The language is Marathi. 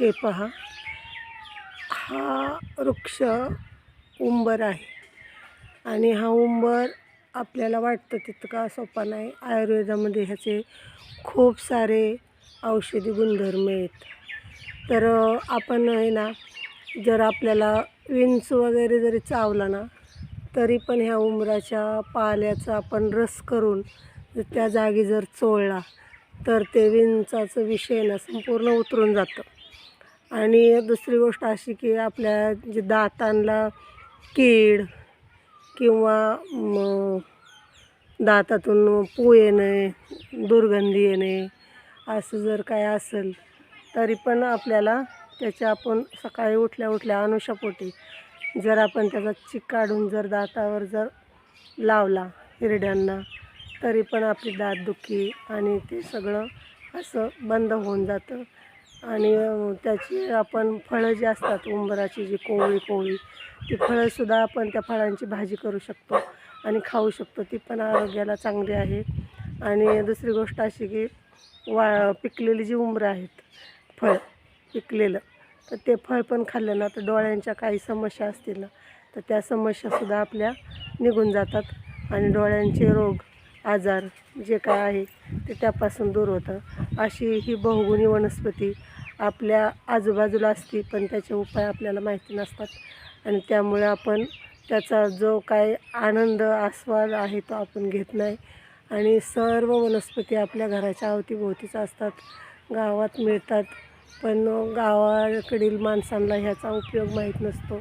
हे पहा. हा वृक्ष उंबर आहे. आणि हा उंबर आपल्याला वाटतं तितका सोपा नाही. आयुर्वेदामध्ये ह्याचे खूप सारे औषधी गुणधर्म आहेत. तर आपण आहे ना जर आपल्याला विंच वगैरे जरी चावला ना तरी पण ह्या उंबराच्या पाल्याचा आपण रस करून जर त्या जागी जर चोळला तर ते विंचाचं विषय ना संपूर्ण उतरून जातं. आणि दुसरी गोष्ट अशी की आपल्या जे दातांना कीड किंवा दातातून पू येणे दुर्गंधी येणे असं जर काय असेल तरी पण आपल्याला त्याच्या आपण सकाळी उठल्या उठल्या अनुषापोटी जर आपण त्याचा चिक काढून जर दातावर जर लावला हिरड्यांना तरी पण आपली दातदुखी आणि ते सगळं असं बंद होऊन जातं. आणि त्याची आपण फळं जी असतात उंबराची जी कोवळी कोवळी ती फळंसुद्धा आपण त्या फळांची भाजी करू शकतो आणि खाऊ शकतो. ती पण आरोग्याला चांगली आहे. आणि दुसरी गोष्ट अशी की वा पिकलेली जी उंबरं आहेत फळ पिकलेलं तर ते फळ पण खाल्लं ना तर डोळ्यांच्या काही समस्या असतील ना तर त्या समस्यासुद्धा आपल्या निघून जातात. आणि डोळ्यांचे रोग आजार जे काय आहे ते त्यापासून दूर होतं. अशी ही बहुगुणी वनस्पती आपल्या आजूबाजूला असती पण त्याचे उपाय आपल्याला माहिती नसतात. आणि त्यामुळे आपण त्याचा जो काय आनंद आस्वाद आहे तो आपण घेत नाही. आणि सर्व वनस्पती आपल्या घराच्या अवतीभोवतीच असतात. गावात मिळतात पण गावाकडील माणसांना ह्याचा उपयोग माहीत नसतो.